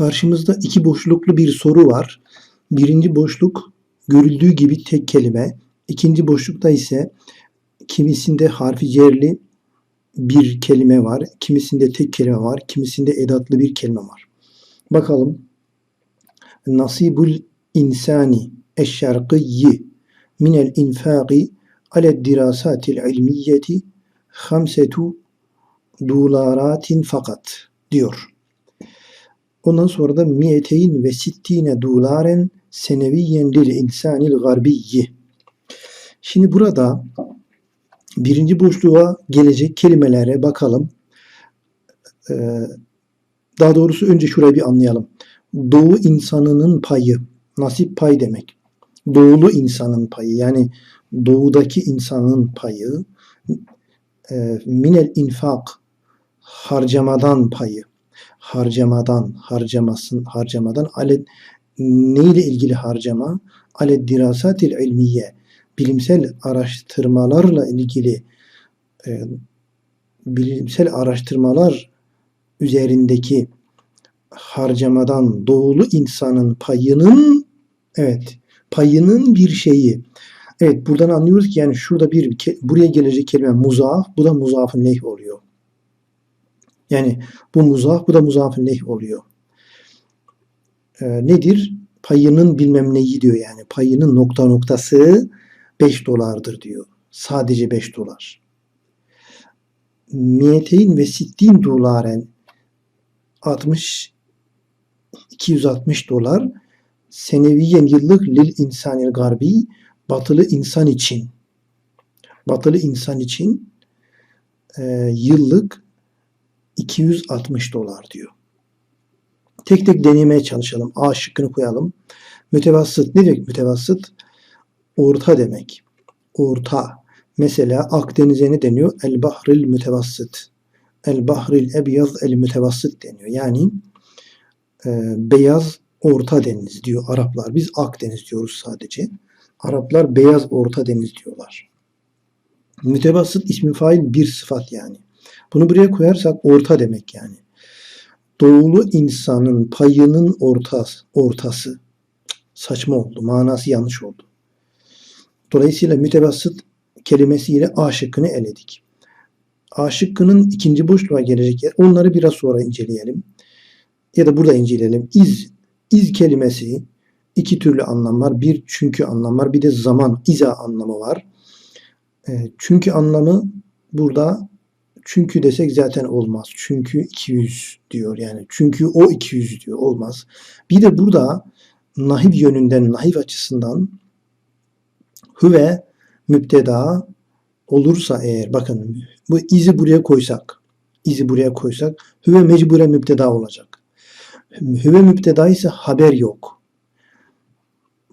Karşımızda iki boşluklu bir soru var. Birinci boşluk görüldüğü gibi tek kelime. İkinci boşlukta ise kimisinde harfi cerli bir kelime var. Kimisinde tek kelime var. Kimisinde edatlı bir kelime var. Bakalım. Nasibul insani eşşarkiyyi minel infaqi ale dirasatil ilmiyeti hamsetu dolaratin fakat diyor. Ondan sonra da miyeteyn ve sittine dolaren seneviyen lil insanil garbiyyi. Şimdi burada birinci boşluğa gelecek kelimelere bakalım. Ee, daha doğrusu önce şurayı bir anlayalım. Doğu insanının payı, nasip pay demek. Doğulu insanın payı yani doğudaki insanın payı e, minel infak harcamadan payı harcamadan harcamasın harcamadan ale neyle ilgili harcama ale dirasatil ilmiye bilimsel araştırmalarla ilgili e, bilimsel araştırmalar üzerindeki harcamadan doğulu insanın payının evet payının bir şeyi Evet buradan anlıyoruz ki yani şurada bir buraya gelecek kelime muzaf bu da muzafın leyh oluyor. Yani bu muzaf bu da muzafın leyh oluyor. Ee, nedir? Payının bilmem neyi diyor yani. Payının nokta noktası 5 dolardır diyor. Sadece 5 dolar. Miyeteyn ve sittin dolaren 60 260 dolar seneviyen yıllık lil insanil garbi batılı insan için batılı insan için e, yıllık 260 dolar diyor. Tek tek denemeye çalışalım. A şıkkını koyalım. Mütevassıt ne demek mütevassıt? Orta demek. Orta. Mesela Akdeniz'e ne deniyor? El bahril mütevassıt. El bahril ebyaz el mütevassıt deniyor. Yani e, beyaz orta deniz diyor Araplar. Biz Akdeniz diyoruz sadece. Araplar beyaz orta deniz diyorlar. Mütevassıt ismi fail bir sıfat yani. Bunu buraya koyarsak orta demek yani. Doğulu insanın payının ortası, ortası. Saçma oldu. Manası yanlış oldu. Dolayısıyla mütevassıt kelimesiyle A şıkkını eledik. A şıkkının ikinci boşluğa gelecek yer. Onları biraz sonra inceleyelim. Ya da burada inceleyelim. İz, iz kelimesi iki türlü anlam var. Bir çünkü anlam var. Bir de zaman, iza anlamı var. E, çünkü anlamı burada çünkü desek zaten olmaz. Çünkü 200 diyor yani. Çünkü o 200 diyor. Olmaz. Bir de burada nahiv yönünden, nahiv açısından hüve müpteda olursa eğer bakın bu izi buraya koysak izi buraya koysak hüve mecbure müpteda olacak. Hüve müpteda ise haber yok.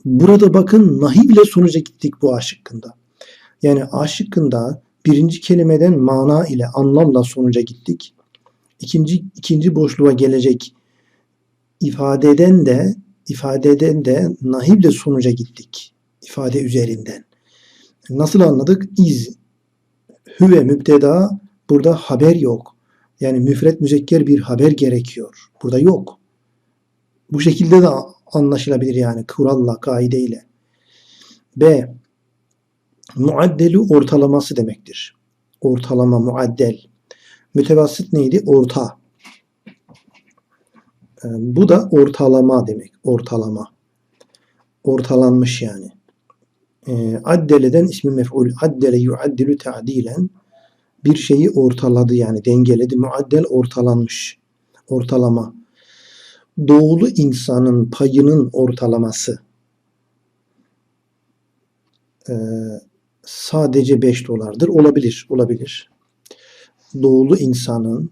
Burada bakın nahiv ile sonuca gittik bu A. Yani A birinci kelimeden mana ile anlamla sonuca gittik. İkinci, ikinci boşluğa gelecek ifadeden de ifadeden de nahible sonuca gittik. ifade üzerinden. Nasıl anladık? İz, hüve müpteda burada haber yok. Yani müfret müzekker bir haber gerekiyor. Burada yok. Bu şekilde de anlaşılabilir yani kuralla, kaideyle. B. Muaddelu ortalaması demektir. Ortalama, muaddel. Mütevasıt neydi? Orta. Ee, bu da ortalama demek. Ortalama. Ortalanmış yani. E, addeleden ismi mef'ul. Addele yuaddilu ta'dilen. Bir şeyi ortaladı yani dengeledi. Muaddel ortalanmış. Ortalama. Doğulu insanın payının ortalaması. Ee, sadece 5 dolardır. Olabilir, olabilir. Doğulu insanın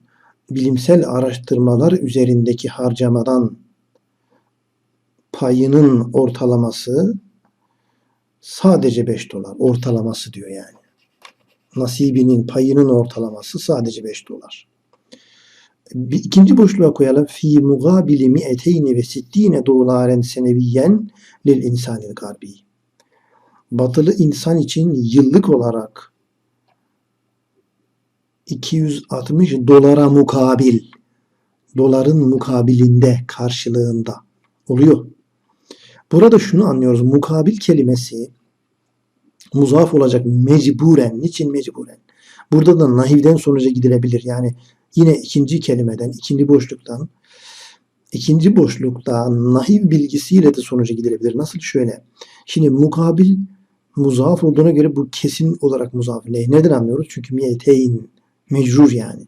bilimsel araştırmalar üzerindeki harcamadan payının ortalaması sadece 5 dolar. Ortalaması diyor yani. Nasibinin payının ortalaması sadece 5 dolar. Bir ikinci boşluğa koyalım. Fi mugabili mi'eteyni ve sittine dolaren seneviyen lil insanil garbi batılı insan için yıllık olarak 260 dolara mukabil doların mukabilinde, karşılığında oluyor. Burada şunu anlıyoruz. Mukabil kelimesi muzaf olacak mecburen. Niçin mecburen? Burada da nahivden sonuca gidilebilir. Yani yine ikinci kelimeden, ikinci boşluktan ikinci boşlukta nahiv bilgisiyle de sonuca gidilebilir. Nasıl şöyle? Şimdi mukabil muzaf olduğuna göre bu kesin olarak muzaf ileyh. Neden anlıyoruz? Çünkü miyeteyn mecrur yani.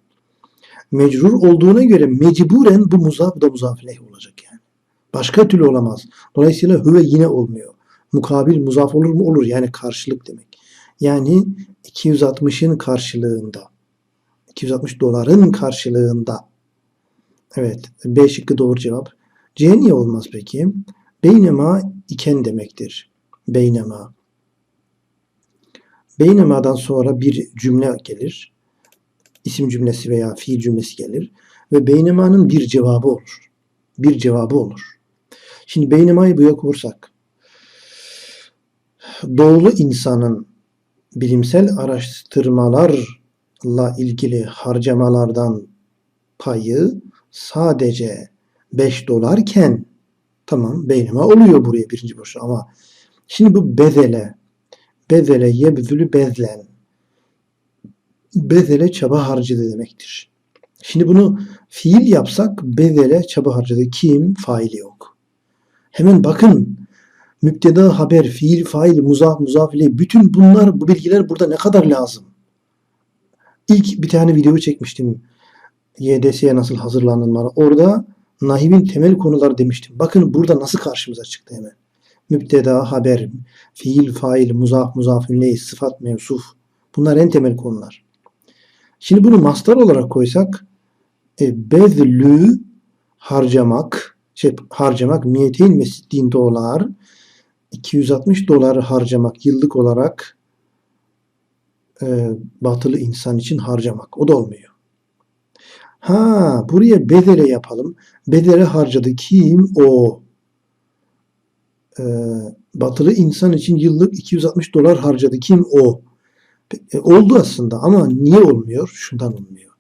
Mecrur olduğuna göre mecburen bu muzaf da ileyh olacak yani. Başka türlü olamaz. Dolayısıyla hüve yine olmuyor. Mukabil muzaf olur mu? Olur. Yani karşılık demek. Yani 260'ın karşılığında. 260 doların karşılığında. Evet. B şıkkı doğru cevap. C niye olmaz peki? Beynema iken demektir. Beynema. Beynemadan sonra bir cümle gelir. İsim cümlesi veya fiil cümlesi gelir. Ve beynemanın bir cevabı olur. Bir cevabı olur. Şimdi beynemayı buya korsak. Doğulu insanın bilimsel araştırmalarla ilgili harcamalardan payı sadece 5 dolarken tamam beynime oluyor buraya birinci boşluğu ama şimdi bu bezele bezele yebzülü bezlen bezele çaba harcadı demektir. Şimdi bunu fiil yapsak bezele çaba harcadı. Kim? Faili yok. Hemen bakın müpteda, haber, fiil, fail, muzaf, muzaf ile bütün bunlar, bu bilgiler burada ne kadar lazım? İlk bir tane video çekmiştim. YDS'ye nasıl hazırlanılmalı. Orada nahivin temel konuları demiştim. Bakın burada nasıl karşımıza çıktı hemen. Müpteda, haber, fiil, fail, muzaf, muzafün ley, sıfat, mevsuf. Bunlar en temel konular. Şimdi bunu mastar olarak koysak e, bezlü harcamak şey, harcamak miyeteyn mesittiğin dolar 260 dolar harcamak yıllık olarak e, batılı insan için harcamak. O da olmuyor. Ha buraya bedele yapalım. Bedele harcadı kim? O. E, batılı insan için yıllık 260 dolar harcadı kim? O. E, oldu aslında ama niye olmuyor? Şundan olmuyor.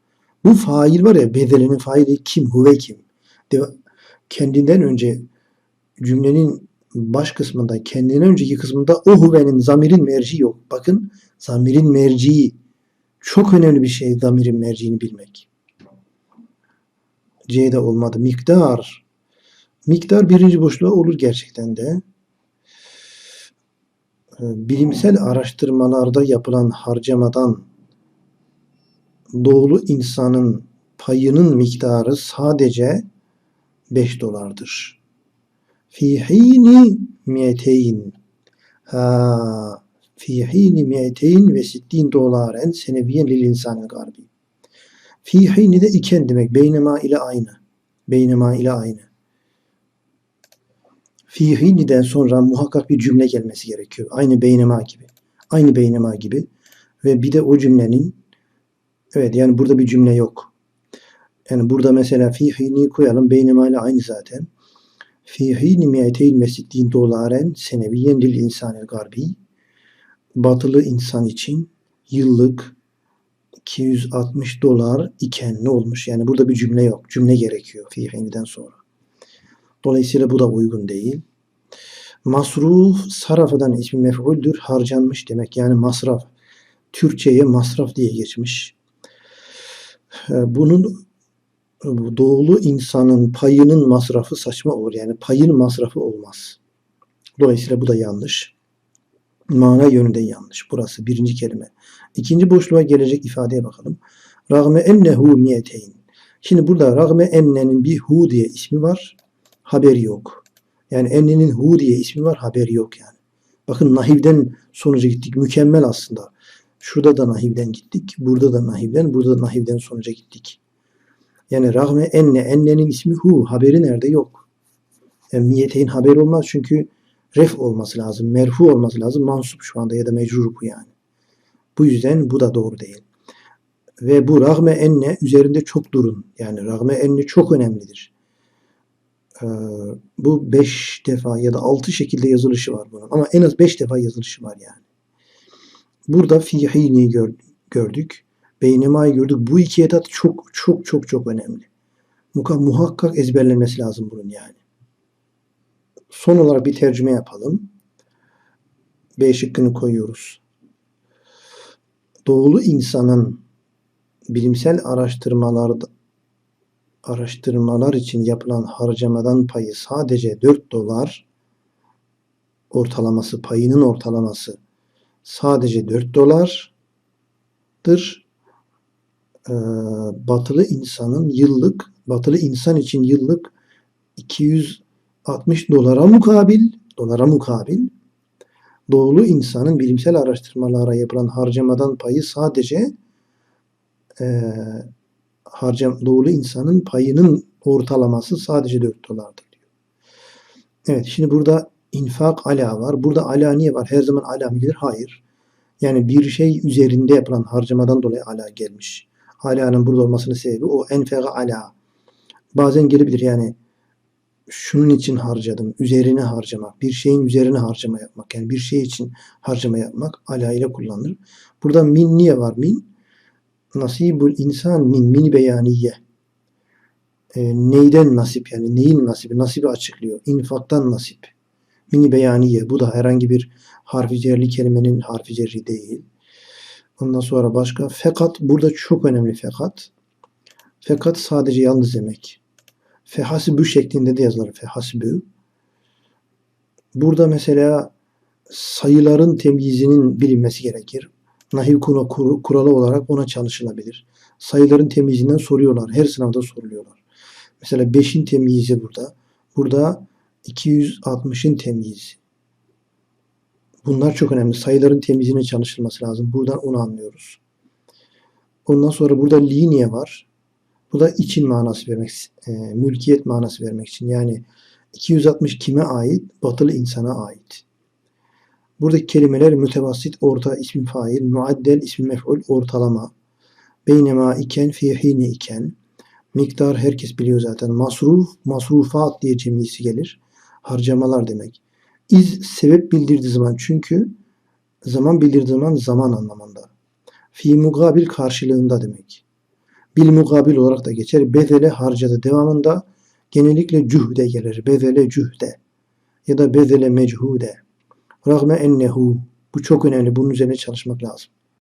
Bu fail var ya bedelinin faili kim? Huve kim? De, kendinden önce cümlenin baş kısmında kendinden önceki kısmında o huvenin zamirin merci yok. Bakın zamirin merciği çok önemli bir şey zamirin merciğini bilmek. C'de olmadı. Miktar. Miktar birinci boşluğa olur gerçekten de. Ee, bilimsel araştırmalarda yapılan harcamadan doğulu insanın payının miktarı sadece 5 dolardır. Fi hini miyeteyn. Ha, fi hini miyeteyn ve sittin dolaren seneviyen lil insanı garbi. Fi hini de iken demek. Beynema ile aynı. Beynema ile aynı. Fi hiniden sonra muhakkak bir cümle gelmesi gerekiyor. Aynı beynema gibi. Aynı beynema gibi. Ve bir de o cümlenin evet yani burada bir cümle yok. Yani burada mesela fi hini koyalım. Beynema ile aynı zaten. Fi hini miyeteyn ve sittin dolaren seneviyen lil insanel garbi. Batılı insan için yıllık 260 dolar iken ne olmuş? Yani burada bir cümle yok. Cümle gerekiyor fiilden sonra. Dolayısıyla bu da uygun değil. Masruf sarafıdan ismi mef'uldür. Harcanmış demek. Yani masraf. Türkçe'ye masraf diye geçmiş. Ee, bunun doğulu insanın payının masrafı saçma olur. Yani payın masrafı olmaz. Dolayısıyla bu da yanlış. Mana yönünde yanlış. Burası birinci kelime. İkinci boşluğa gelecek ifadeye bakalım. Ragme ennehu miyeteyn. Şimdi burada ragme ennenin bir hu diye ismi var. Haberi yok. Yani ennenin hu diye ismi var. Haberi yok yani. Bakın nahivden sonuca gittik. Mükemmel aslında. Şurada da nahivden gittik. Burada da nahivden. Burada da nahivden sonuca gittik. Yani rahme enne. Ennenin ismi hu. Haberi nerede? Yok. Yani miyeteyn haber olmaz çünkü ref olması lazım. Merfu olması lazım. Mansup şu anda ya da mecrur bu yani. Bu yüzden bu da doğru değil. Ve bu rahme enne üzerinde çok durun. Yani rahme enne çok önemlidir. Ee, bu beş defa ya da altı şekilde yazılışı var bunun. Ama en az beş defa yazılışı var yani. Burada fihini gördük. Beynema'yı gördük. Bu iki edat çok çok çok çok önemli. Muhakkak ezberlenmesi lazım bunun yani. Son olarak bir tercüme yapalım. B şıkkını koyuyoruz. Doğulu insanın bilimsel araştırmalarda araştırmalar için yapılan harcamadan payı sadece 4 dolar ortalaması payının ortalaması sadece 4 dolardır. Ee, batılı insanın yıllık batılı insan için yıllık 260 dolara mukabil dolara mukabil doğulu insanın bilimsel araştırmalara yapılan harcamadan payı sadece eee harcam doğulu insanın payının ortalaması sadece 4 dolardır diyor. Evet şimdi burada infak ala var. Burada ala niye var? Her zaman ala mı gelir? Hayır. Yani bir şey üzerinde yapılan harcamadan dolayı ala gelmiş. Ala'nın burada olmasının sebebi o enfega ala. Bazen gelebilir yani şunun için harcadım, üzerine harcamak, bir şeyin üzerine harcama yapmak. Yani bir şey için harcama yapmak ala ile kullanılır. Burada min niye var? Min nasibul insan min min beyaniye. E, neyden nasip yani neyin nasibi? Nasibi açıklıyor. İnfaktan nasip. Mini beyaniye. Bu da herhangi bir harfi cerli kelimenin harfi değil. Ondan sonra başka. Fakat burada çok önemli fakat. Fakat sadece yalnız demek. Fehasibü şeklinde de yazılır. Fehasibü. Burada mesela sayıların temyizinin bilinmesi gerekir. Nahiv kura- kur- kuralı olarak ona çalışılabilir. Sayıların temyizinden soruyorlar. Her sınavda soruluyorlar. Mesela 5'in temyizi burada. Burada 260'ın temyizi. Bunlar çok önemli. Sayıların temyizine çalışılması lazım. Buradan onu anlıyoruz. Ondan sonra burada linye var. Bu da için manası vermek, e, mülkiyet manası vermek için. Yani 260 kime ait? Batılı insana ait. Buradaki kelimeler mütevassit, orta, ismi fail, muaddel, ismi mef'ul, ortalama. Beynema iken, fihine iken. Miktar herkes biliyor zaten. Masruf, masrufat diye cemisi gelir. Harcamalar demek. İz sebep bildirdiği zaman çünkü zaman bildirdiği zaman zaman anlamında. Fi mugabil karşılığında demek. Bil mugabil olarak da geçer. Bedele harcadı devamında genellikle cühde gelir. Bedele cühde ya da bedele mechude. Rağme ennehu. Bu çok önemli. Bunun üzerine çalışmak lazım.